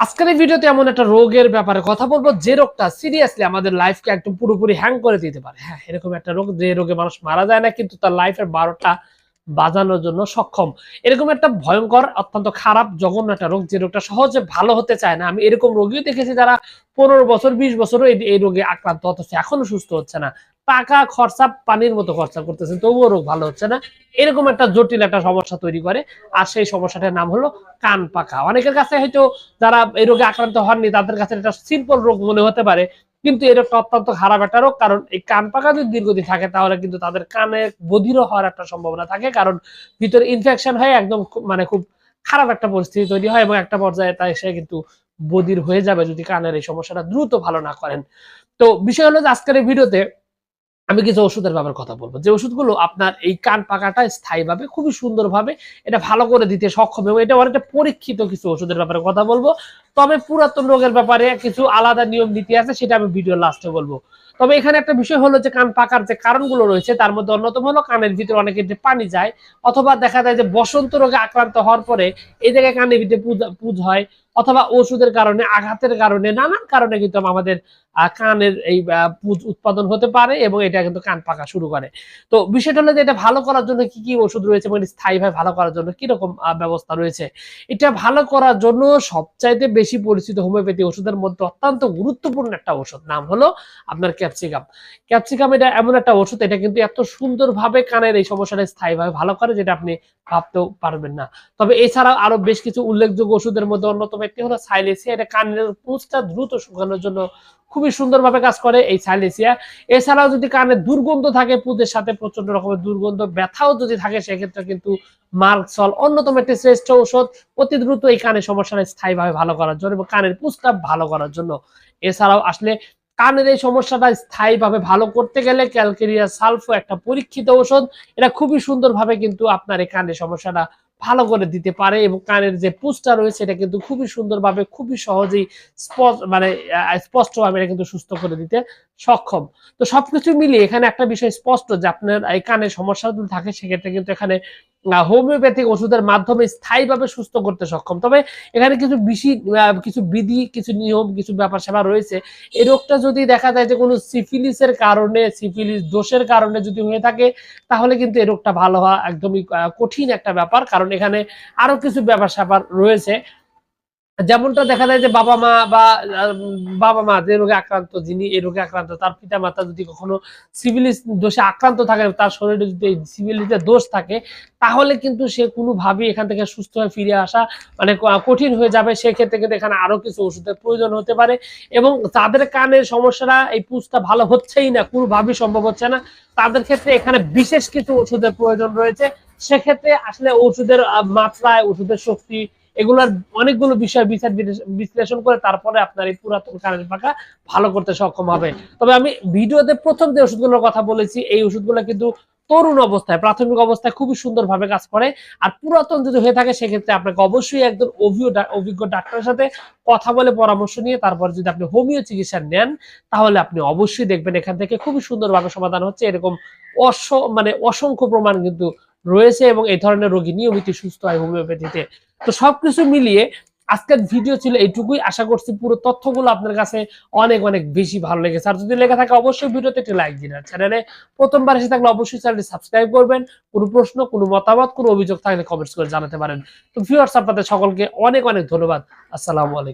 আজকের এই ভিডিওতে এমন একটা রোগের ব্যাপারে কথা বলব, যে রোগটা সিরিয়াসলি আমাদের লাইফকে একদম পুরোপুরি হ্যাং করে দিতে পারে। হ্যাঁ এরকম একটা রোগ, যে রোগে মানুষ মারা যায় না, কিন্তু তার লাইফের বারোটা বাজানোর জন্য সক্ষম। এরকম একটা ভয়ঙ্কর, অত্যন্ত খারাপ, জঘন্য একটা রোগ, যে রোগটা সহজে ভালো হতে চায় না। আমি এরকম রোগীও দেখেছি যারা পনেরো বছর, বিশ বছরও এই এই রোগে আক্রান্ত, অথচ এখনও সুস্থ হচ্ছে না। টাকা খরচা পানির মতো খরচা করতেছেন, তবুও রোগ ভালো হচ্ছে না। এরকম একটা জটিল একটা সমস্যা তৈরি করে, আর সেই সমস্যাটার নাম হলো কান পাকা অনেকের কাছে হয়তো যারা এই রোগে আক্রান্ত হননি, তাদের কাছে একটা সিম্পল রোগ মনে হতে পারে, কিন্তু এর একটা অত্যন্ত খারাপ একটা রোগ, কারণ এই কান পাকা যদি দীর্ঘদিন থাকে, তাহলে কিন্তু তাদের কানে বধিরও হওয়ার একটা সম্ভাবনা থাকে, কারণ ভিতরে ইনফেকশন হয়ে একদম মানে খুব খারাপ একটা পরিস্থিতি তৈরি হয়, এবং একটা পর্যায়ে তাই সে কিন্তু বধির হয়ে যাবে যদি কানের এই সমস্যাটা দ্রুত ভালো না করেন। তো বিষয় হলো যে আজকের এই ভিডিওতে আমি কিছু ওষুধের ব্যাপারে কথা বলব। যে ওষুধগুলো আপনার এই কান পাকাটা স্থায়ীভাবে, খুবই সুন্দরভাবে এটা ভালো করে দিতে সক্ষম এবং এটা অনেকটা পরীক্ষিত কিছু ওষুধের ব্যাপারে কথা বলব। তবে পুরাতন রোগের ব্যাপারে কিছু আলাদা নিয়ম, নীতি আছে, সেটা আমি ভিডিও লাস্টে বলব। তবে এখানে একটা বিষয় হলো যে, কান পাকার যে কারণগুলো রয়েছে, তার মধ্যে অন্যতম হলো কানের ভিতরে অনেকের যে পানি যায়, অথবা দেখা যায় যে বসন্ত রোগে আক্রান্ত হওয়ার পরে এই জায়গায় কানের ভিতরে পুজ হয়, অথবা ওষুধের কারণে, আঘাতের কারণে, নানান কারণে কিন্তু আমাদের কানের এই পুজ উৎপাদন হতে পারে এবং এটা কিন্তু কান পাকা শুরু করে। তো বিষয়টা হলো যে, এটা ভালো করার জন্য কি কি ওষুধ রয়েছে এবং স্থায়ীভাবে ভালো করার জন্য কীরকম ব্যবস্থা রয়েছে? এটা ভালো করার জন্য সবচাইতে বেশি পরিচিত হোমিওপ্যাথি ওষুধের মধ্যে অত্যন্ত গুরুত্বপূর্ণ একটা ওষুধ। নাম হলো আপনার ক্যাপসিকাম। ক্যাপসিকাম এটা এমন একটা ওষুধ, এটা কিন্তু এত সুন্দরভাবে কানের এই সমস্যাটা স্থায়ীভাবে ভালো করে যেটা আপনি ভাবতেও পারবেন না। তবে এছাড়াও আরও বেশ কিছু উল্লেখযোগ্য ওষুধের মধ্যে অন্যতম একটি হলো সাইলেসিয়া। এটা কানের পুঁজটা দ্রুত শুকানোর জন্য খুবই সুন্দরভাবে কাজ করে এই সাইলেসিয়া। এছাড়াও যদি কানে দুর্গন্ধ থাকে পুঁজের সাথে প্রচণ্ড রকমের দুর্গন্ধ, ব্যথাও যদি থাকে, সেক্ষেত্রে কিন্তু মার্কসল অন্যতম একটি শ্রেষ্ঠ ঔষধ। অতি দ্রুত এই কানের সমস্যাটা স্থায়ীভাবে ভালো করার জন্য এবং কানের পুঁজটা ভালো করার জন্য। এছাড়াও আসলে কানের এই সমস্যাটা স্থায়ীভাবে ভালো করতে গেলে ক্যালকেরিয়া সালফো একটা পরীক্ষিত ঔষধ। এটা খুবই সুন্দরভাবে কিন্তু আপনার এই কানের সমস্যাটা ভালো করে দিতে পারে এবং কানের যে পুষটা রয়েছে এটা কিন্তু খুবই সুন্দরভাবে, খুবই সহজেই স্পষ্ট মানে স্পষ্টভাবে এটা কিন্তু সুস্থ করে দিতে সক্ষম। তো সবকিছু মিলিয়ে এখানে একটা বিষয় স্পষ্ট যে আপনার এই কানের সমস্যা যদি থাকে, সেক্ষেত্রে কিন্তু এখানে হোমিওপ্যাথিক ওষুধের মাধ্যমে স্থায়ীভাবে সুস্থ করতে সক্ষম। তবে এখানে কিছু বেশি কিছু বিধি, কিছু নিয়ম, কিছু ব্যাপার স্যাপার রয়েছে। এই রোগটা যদি দেখা যায় যে কোনো সিফিলিসের কারণে, সিফিলিস দোষের কারণে যদি হয়ে থাকে, তাহলে কিন্তু এই রোগটা ভালো হওয়া একদমই কঠিন একটা ব্যাপার। কারণ এখানে আরও কিছু ব্যাপার স্যাপার রয়েছে। যেমনটা দেখা যায় যে বাবা মা বা বাবা মা যে রোগে আক্রান্ত, যিনি এই রোগে আক্রান্ত, তার পিতা মাতা যদি কখনো সিভিলিস দোষে আক্রান্ত থাকে, তার শরীরে যদি সিভিলিসের দোষ থাকে, তাহলে কিন্তু সে কোনোভাবেই এখান থেকে সুস্থ হয়ে ফিরে আসা মানে কঠিন হয়ে যাবে। সেক্ষেত্রে কিন্তু এখানে আরও কিছু ওষুধের প্রয়োজন হতে পারে এবং তাদের কানের সমস্যাটা, এই পুষটা ভালো হচ্ছেই না, কোনোভাবেই সম্ভব হচ্ছে না। তাদের ক্ষেত্রে এখানে বিশেষ কিছু ওষুধের প্রয়োজন রয়েছে। সেক্ষেত্রে আসলে ওষুধের মাত্রায়, ওষুধের শক্তি এগুলোর অনেকগুলো বিষয় বিচার বিশ্লেষণ করে তারপরে আপনার এই পুরাতন কানের পাকা ভালো করতে সক্ষম হবে। তবে আমি ভিডিওতে প্রথম যে ওষুধগুলোর কথা বলেছি, এই ওষুধগুলো কিন্তু তরুণ অবস্থায়, প্রাথমিক অবস্থায় খুবই সুন্দরভাবে কাজ করে। আর পুরাতন যদি হয়ে থাকে, সেক্ষেত্রে আপনাকে অবশ্যই একজন অভিজ্ঞ ডাক্তারের সাথে কথা বলে পরামর্শ নিয়ে তারপর যদি আপনি হোমিও চিকিৎসা নেন, তাহলে আপনি অবশ্যই দেখবেন এখান থেকে খুবই সুন্দরভাবে সমাধান হচ্ছে। এরকম অস মানে অসংখ্য প্রমাণ কিন্তু রয়েছে এবং এই ধরনের রোগী নিয়মিত সুস্থ হয় হোমিওপ্যাথিতে। তো সবকিছু মিলিয়ে আজকের ভিডিও ছিল এইটুকুই। আশা করছি পুরো তথ্যগুলো আপনার কাছে অনেক অনেক বেশি ভালো লেগেছে। আর যদি লেগে থাকে অবশ্যই ভিডিওতে একটি লাইক দিন। আর চ্যানেলে প্রথমবার এসে থাকলে অবশ্যই চ্যানেলটি সাবস্ক্রাইব করবেন। কোনো প্রশ্ন, কোনো মতামত, কোনো অভিযোগ থাকলে কমেন্টস করে জানাতে পারেন। তো ভিউয়ার্স আপনাদের সকলকে অনেক অনেক ধন্যবাদ। আসসালামু আলাইকুম।